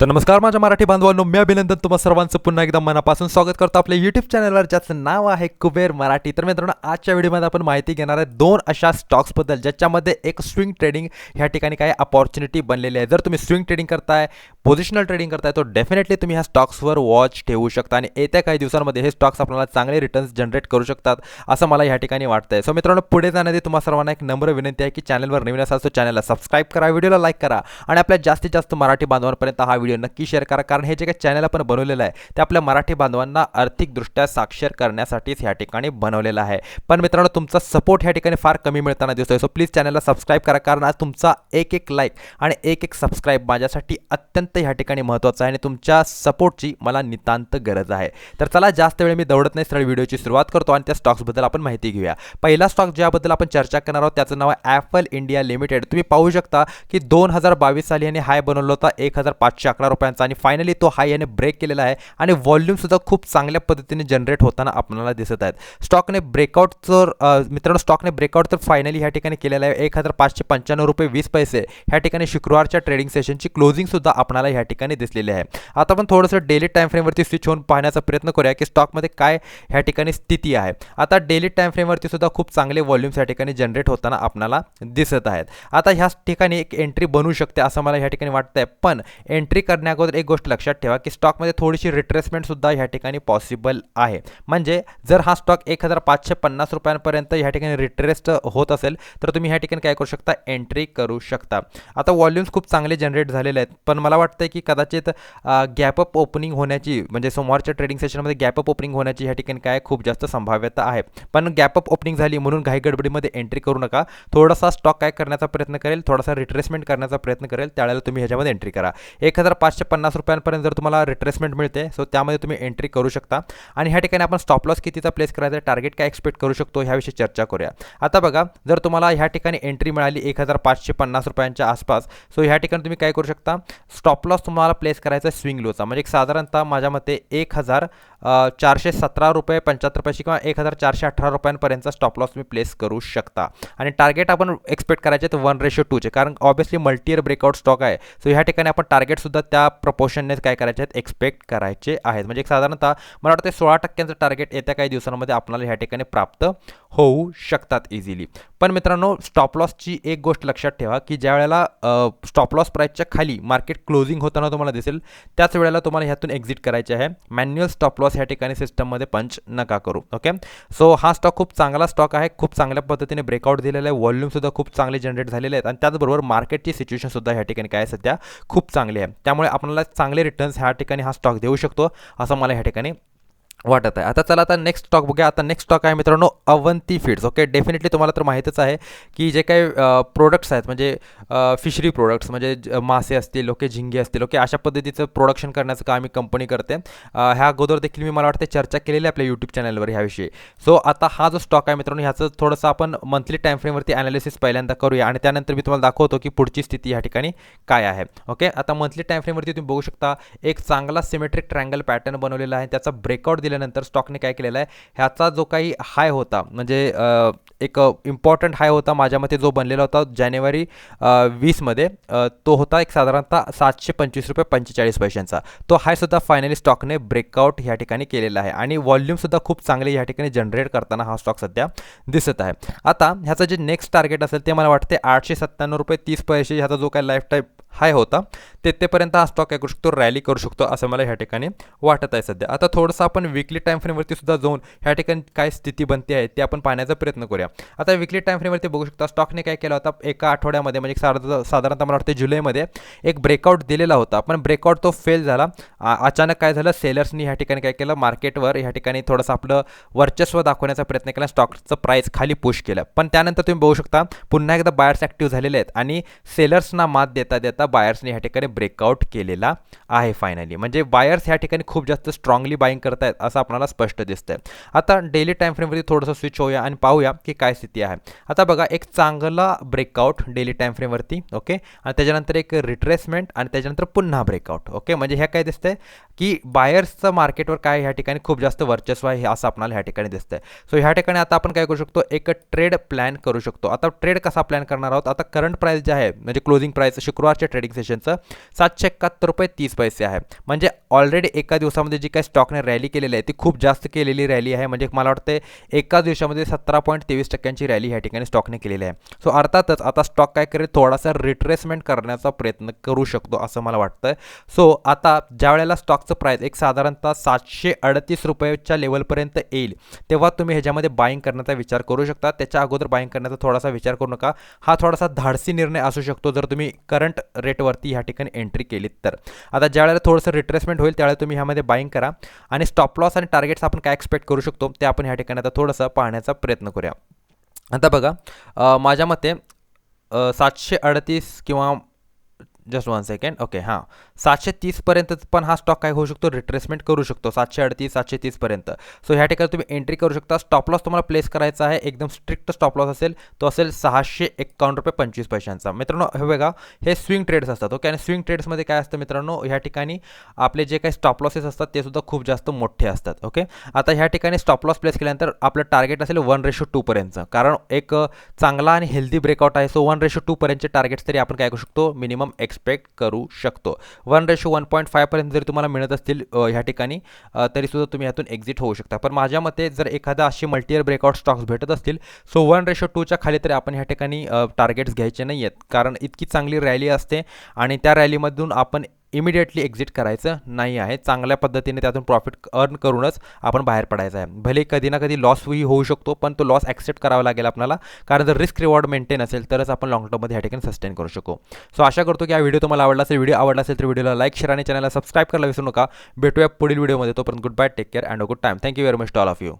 तर नमस्कार माझ्या मराठी बांधवांनो मी अभिनंदन तुम्हा सर्वांचं. पुन्हा एकदा मनापासून स्वागत करतो आपल्या यूट्यूब चॅनलवर ज्याचं नाव आहे कुबेर मराठी. तर मित्रांनो आजच्या व्हिडिओमध्ये आपण माहिती घेणार आहे दोन अशा स्टॉक्सबद्दल ज्याच्यामध्ये एक स्विंग ट्रेडिंग ह्या ठिकाणी काही अपॉर्च्युनिटी बनलेली आहे. जर तुम्ही स्विंग ट्रेडिंग करताय पोझिशनल ट्रेडिंग करताय तो डेफिनेटली तुम्ही ह्या स्टॉक्सवर वॉच ठेवू शकता आणि येत्या काही दिवसांमध्ये हे स्टॉक्स आपल्याला चांगले रिटर्न्स जनरेट करू शकतात असं मला ह्या ठिकाणी वाटतंय. सो मित्रांनो पुढे जाण्याआधी तुम्हा सर्वांना एक नम्र विनंती आहे की चॅनलवर नवीन असाल तर चॅनलला सबस्क्राईब करा व्हिडिओला लाईक करा आणि आपल्या जास्तीत जास्त मराठी बांधवांपर्यंत हा व्हिडिओ व्हिडिओ नक्की शेअर करा कारण हे जे काही चॅनल आपण बनवलेलं आहे ते आपल्या मराठी बांधवांना आर्थिकदृष्ट्या साक्षर करण्यासाठीच ह्या ठिकाणी बनवलेलं आहे. पण मित्रांनो तुमचा सपोर्ट ह्या ठिकाणी फार कमी मिळताना दिसतोय. सो प्लीज चॅनलला सबस्क्राईब करा कारण आज तुमचा एक एक लाईक आणि एक एक सबस्क्राईब माझ्यासाठी अत्यंत ह्या ठिकाणी महत्त्वाचं आहे आणि तुमच्या सपोर्टची मला नितांत गरज आहे. तर चला जास्त वेळ मी दौडत नाही सरळ व्हिडिओची सुरुवात करतो आणि त्या स्टॉक्सबद्दल आपण माहिती घेऊया. पहिला स्टॉक ज्याबद्दल आपण चर्चा करणार आहोत त्याचं नाव आहे ॲपल इंडिया लिमिटेड तुम्ही पाहू शकता की दोन हजार बावीस साली यांनी हाय बनवलं होता एक हजार पाचशे अकरा रुपयांचा आणि फायनली तो हाय याने ब्रेक केलेला आहे आणि व्हॉल्यूमसुद्धा खूप चांगल्या पद्धतीने जनरेट होताना आपल्याला दिसत आहेत. स्टॉकने ब्रेकआउट तर मित्रांनो स्टॉकने ब्रेकआउट तर फायनली ह्या ठिकाणी केलेला आहे. एक हजार पाचशे पंच्याण्णव रुपये वीस पैसे. ह्या ठिकाणी शुक्रवारच्या ट्रेडिंग सेशनची क्लोजिंगसुद्धा आपल्याला ह्या ठिकाणी दिसलेली आहे. आता आपण थोडंसं डेली टाईम फ्रेमवरती स्विच होऊन पाहण्याचा प्रयत्न करूया की स्टॉकमध्ये काय ह्या ठिकाणी स्थिती आहे. आता डेली टाईम फ्रेमवरती सुद्धा खूप चांगले व्हॉल्यूम्स या ठिकाणी जनरेट होताना आपल्याला दिसत आहेत. आता ह्याच ठिकाणी एक एंट्री बनू शकते असं मला ह्या ठिकाणी वाटतंय. पण एंट्री करण्याअगोदर एक गोष्ट लक्षात ठेवा की स्टॉकमध्ये थोडीशी रिट्रेसमेंटसुद्धा ह्या ठिकाणी पॉसिबल आहे. म्हणजे जर हा स्टॉक एक हजार पाचशे पन्नास रुपयांपर्यंत ह्या ठिकाणी रिट्रेस्ट होत असेल तर तुम्ही ह्या ठिकाणी काय करू शकता? एंट्री करू शकता. आता व्हॉल्यूम्स खूप चांगले जनरेट झालेले आहेत पण मला वाटतं की कदाचित गॅपअप ओपनिंग होण्याची म्हणजे सोमवारच्या ट्रेडिंग सेशनमध्ये गॅपअप ओपनिंग होण्याची ह्या ठिकाणी काय खूप जास्त संभाव्यता आहे. पण गॅपअप ओपनिंग झाली म्हणून घाई गडबडीमध्ये एंट्री करू नका. थोडासा स्टॉक काय करण्याचा प्रयत्न करेल थोडासा रिट्रेसमेंट करण्याचा प्रयत्न करेल त्यावेळेला तुम्ही ह्याच्यामध्ये एंट्री करा. एक हजार पाचशे पन्नास रुपयांपर्यंत जर तुम्हाला रिट्रेसमेंट मिळते सो त्यामध्ये तुम्ही एंट्री करू शकता. आणि ह्या ठिकाणी आपण स्टॉप लॉस कितीचा प्लेस करायचा टार्गेट काय एक्सपेक्ट करू शकतो ह्याविषयी चर्चा करूया. आता बघा जर तुम्हाला ह्या ठिकाणी एंट्री मिळाली एक हजार पाचशे पन्नास रुपयांच्या आसपास सो ह्या ठिकाणी तुम्ही काय करू शकता? स्टॉप लॉस तुम्हाला प्लेस करायचा स्विंग लोचा म्हणजे एक साधारणतः माझ्या मते एक हजार चारशे सतरा रुपये पंच्याहत्तर पैसे किंवा एक हजार चारशे अठरा रुपयांपर्यंतचा स्टॉप लॉस तुम्ही प्लेस करू शकता. आणि टार्गेट आपण एक्सपेक्ट करायचे तर वन रेशो टूचे कारण ऑब्विसली मल्टीयर ब्रेकआउट स्टॉक आहे. सो ह्या ठिकाणी आपण टार्गेटसुद्धा त्या प्रपोशनने काय करायचे आहेत? एक्सपेक्ट करायचे आहेत. म्हणजे एक साधारणतः मला वाटतं सोळा टक्क्यांचं टार्गेट येत्या काही दिवसांमध्ये आपल्याला ह्या ठिकाणी प्राप्त होऊ शकतात इझिली पण मित्रांनो स्टॉप लॉसची एक गोष्ट लक्षात ठेवा की ज्या वेळेला स्टॉप लॉस प्राईसच्या खाली मार्केट क्लोजिंग होताना तुम्हाला दिसेल त्याच वेळेला तुम्हाला ह्यातून एक्झिट करायचे आहे. मॅन्युअल स्टॉप लॉस ह्या ठिकाणी सिस्टममध्ये पंच नका करू ओके सो हा स्टॉक खूप चांगला स्टॉक आहे खूप चांगल्या पद्धतीने ब्रेकआउट दिलेला आहे व्हॉल्यूमसुद्धा खूप चांगले जनरेट झालेले आहेत आणि त्याचबरोबर मार्केटची सिच्युएशनसुद्धा ह्या ठिकाणी काय सध्या? खूप चांगली आहे. त्यामुळे आपल्याला चांगले रिटर्न्स ह्या ठिकाणी हा स्टॉक देऊ शकतो असं मला ह्या ठिकाणी वाटत आहे. आता चला आता नेक्स्ट स्टॉक बघूया. आता नेक्स्ट स्टॉक आहे मित्रांनो अवंती फीड्स ओके डेफिनेटली तुम्हाला तर माहीतच आहे की जे काही प्रोडक्ट्स आहेत म्हणजे फिशरी प्रोडक्ट्स म्हणजे ज- मासे असतील ओके झिंगे असतील ओके अशा पद्धतीचं प्रोडक्शन करण्याचं काम ही कंपनी करते. ह्या अगोदर देखील मी मला वाटते चर्चा केलेली आहे आपल्या यूट्यूब चॅनलवर ह्याविषयी. सो आता हा जो स्टॉक आहे मित्रांनो ह्याचं थोडंसं आपण मंथली टाईम अॅनालिसिस ॲनालिसिस पहिल्यांदा करूया. आणि त्यानंतर मी तुम्हाला दाखवतो की पुढची स्थिती ह्या ठिकाणी काय आहे. ओके आता मंथली टाईमफ्रेमवरती तुम्ही बघू शकता एक चांगला सिमेट्रिक ट्रँगल पॅटर्न बनवलेला आहे. त्याचा ब्रेकआउट दिल्यानंतर स्टॉकने काय केलेला आहे? ह्याचा जो काही हाय होता म्हणजे एक इम्पॉर्टंट हाय होता माझ्या मते जो बनलेला होता जानेवारी वीसमध्ये तो होता एक साधारणतः सातशे पंचवीस रुपये पंचेचाळीस पैशांचा. तो हायसुद्धा फायनली स्टॉकने ब्रेकआउट ह्या ठिकाणी केलेला आहे आणि व्हॉल्यूमसुद्धा खूप चांगले ह्या ठिकाणी जनरेट करताना हा स्टॉक सध्या दिसत आहे. आता ह्याचं जे नेक्स्ट टार्गेट असेल ते मला वाटते आठशे सत्त्याण्णव रुपये तीस पैसे ह्याचा जो काही लाईफ टाईप हाय होता तेथेपर्यंत हा स्टॉक काय करू शकतो रॅली करू शकतो असं मला ह्या ठिकाणी वाटत आहे सध्या. आता थोडंसं आपण विकली टाईम फ्रेमवरती सुद्धा जाऊन ह्या ठिकाणी काय स्थिती बनते आहे ते आपण पाहण्याचा प्रयत्न करूया. आता विकली टाईम फ्रेमवरती बघू शकता स्टॉकने काय केला होता एका आठवड्यामध्ये म्हणजे साधारण साधारणतः मला वाटतं जुलैमध्ये एक ब्रेकआउट दिलेला होता. पण ब्रेकआउट तो फेल झाला. अचानक काय झालं सेलर्सनी ह्या ठिकाणी काय केलं मार्केटवर ह्या ठिकाणी थोडंसं आपलं वर्चस्व दाखवण्याचा प्रयत्न केला स्टॉकचं प्राईस खाली पुश केलं. पण त्यानंतर तुम्ही बघू शकता पुन्हा एकदा बायर्स ॲक्टिव्ह झालेले आहेत आणि सेलर्सना मात देता देता बायर्सने ह्या ठिकाणी ब्रेकआउट केलेला आहे फायनली म्हणजे बायर्स ह्या ठिकाणी खूप जास्त स्ट्रॉंगली बाईंग करतायत असं आपल्याला स्पष्ट दिसतंय. आता डेली टाईम फ्रेमवरती थोडंसं स्विच होऊया आणि पाहूया की काय स्थिती आहे. आता बघा एक चांगला ब्रेकआउट डेली टाईम फ्रेमवरती ओके आणि त्याच्यानंतर एक रिट्रेसमेंट आणि त्याच्यानंतर पुन्हा ब्रेकआउट ओके म्हणजे ह्या काय दिसतंय? की बायर्सचं मार्केटवर काय ह्या ठिकाणी खूप जास्त वर्चस्व आहे हे असं आपल्याला ह्या ठिकाणी दिसतंय. सो ह्या ठिकाणी आता आपण काय करू शकतो? एक ट्रेड प्लॅन करू शकतो. आता ट्रेड कसा प्लॅन करणार आहोत? आता करंट प्राईस जे आहे म्हणजे क्लोजिंग प्राईस शुक्रवारच्या ट्रेडिंग सेशनचं सातशे एकाहत्तर रुपये तीस पैसे आहे. म्हणजे ऑलरेडी एका दिवसामध्ये जी काही स्टॉकने रॅली केलेली आहे ती खूप जास्त केलेली रॅली आहे. म्हणजे मला वाटते एका दिवसामध्ये सतरा पॉईंट तेवीस टक्क्यांची रॅली ह्या ठिकाणी स्टॉकने केलेली आहे. सो अर्थातच आता स्टॉक काय करेल? थोडासा रिट्रेसमेंट करण्याचा प्रयत्न करू शकतो असं मला वाटतं सो आता ज्या वेळेला स्टॉकचं प्राईस एक साधारणतः सातशे अडतीस रुपयाच्या लेवलपर्यंत येईल तेव्हा तुम्ही ह्याच्यामध्ये बाईंग करण्याचा विचार करू शकता. त्याच्या अगोदर बाईंग करण्याचा थोडासा विचार करू नका. हा थोडासा धाडसी निर्णय असू शकतो जर तुम्ही करंट रेटवरती ह्या ठिकाणी एंट्री केलीत तर. आता ज्या वेळेला थोडंसं रिट्रेसमेंट होईल त्यावेळेला तुम्ही ह्यामध्ये बाईंग करा. आणि स्टॉप लॉस आणि टार्गेट्स आपण काय एक्सपेक्ट करू शकतो ते आपण ह्या ठिकाणी आता थोडंसं पाहण्याचा प्रयत्न करूया. आता बघा माझ्या मते सातशे अडतीस किंवा जस्ट वन सेकंड ओके हां. सातशे तीसपर्यंत पण हा स्टॉक काय होऊ शकतो? रिट्रेसमेंट करू शकतो. सातशे अडतीस सातशे तीसपर्यंत सो ह्या ठिकाणी तुम्ही एंट्री करू शकता. स्टॉप लॉस तुम्हाला प्लेस करायचा आहे. एकदम स्ट्रिक्ट स्टॉप लॉस असेल तो असेल सहाशे एकावन्न रुपये पंचवीस पैशांचा. मित्रांनो हे बघा हे स्विंग ट्रेड्स असतात ओके आणि स्विंग ट्रेड्समध्ये काय असतं मित्रांनो? ह्या ठिकाणी आपले जे काही स्टॉप लॉसेस असतात ते सुद्धा खूप जास्त मोठे असतात ओके आता ह्या ठिकाणी स्टॉप लॉस प्लेस केल्यानंतर आपलं टार्गेट असेल वन रेशो टूपर्यंतचं कारण एक चांगला आणि हेल्दी ब्रेकआउट आहे. सो वन रेशो टूपर्यंतचे टार्गेट्स तरी आपण काय करू शकतो? मिनिमम एक्स एक्सपेक्ट करू शकतो. वन रेशो वन पॉईंट फायपर्यंत जरी तुम्हाला मिळत असतील ह्या ठिकाणी तरीसुद्धा तुम्ही यातून एक्झिट होऊ शकता. पण माझ्या मते जर एखादा अशी मल्टीयर ब्रेकआउट स्टॉक्स भेटत असतील सो वन रेशो टूच्या खाली तरी आपण ह्या ठिकाणी टार्गेट्स घ्यायचे नाही आहेत कारण इतकी चांगली रॅली असते आणि त्या रॅलीमधून आपण इमिडिएटली एक्झिट करायचं नाही आहे. चांगल्या पद्धतीने त्यातून प्रॉफिट अर्न करूनच आपण बाहेर पडायचं आहे. भले कधी ना कधी लॉसही होऊ शकतो पण तो लॉस ॲक्सेप्ट करावा लागेल आपल्याला. कारण जर रिस्क रिवॉर्ड मेंटेन असेल तरच आपण लॉंग टर्ममध्ये ह्या ठिकाणी सस्टेन करू शकू. सो आशा करतो की हा व्हिडिओ तुम्हाला आवडला असेल. व्हिडिओ आवडला असेल तर व्हिडिओला लाईक शेअर आणि चॅनलला सबस्क्राईब करायला विसरू नका. भेटूया पुढील व्हिडिओमध्ये तोपर्यंत good bye take care and a good time thank you very much to all of you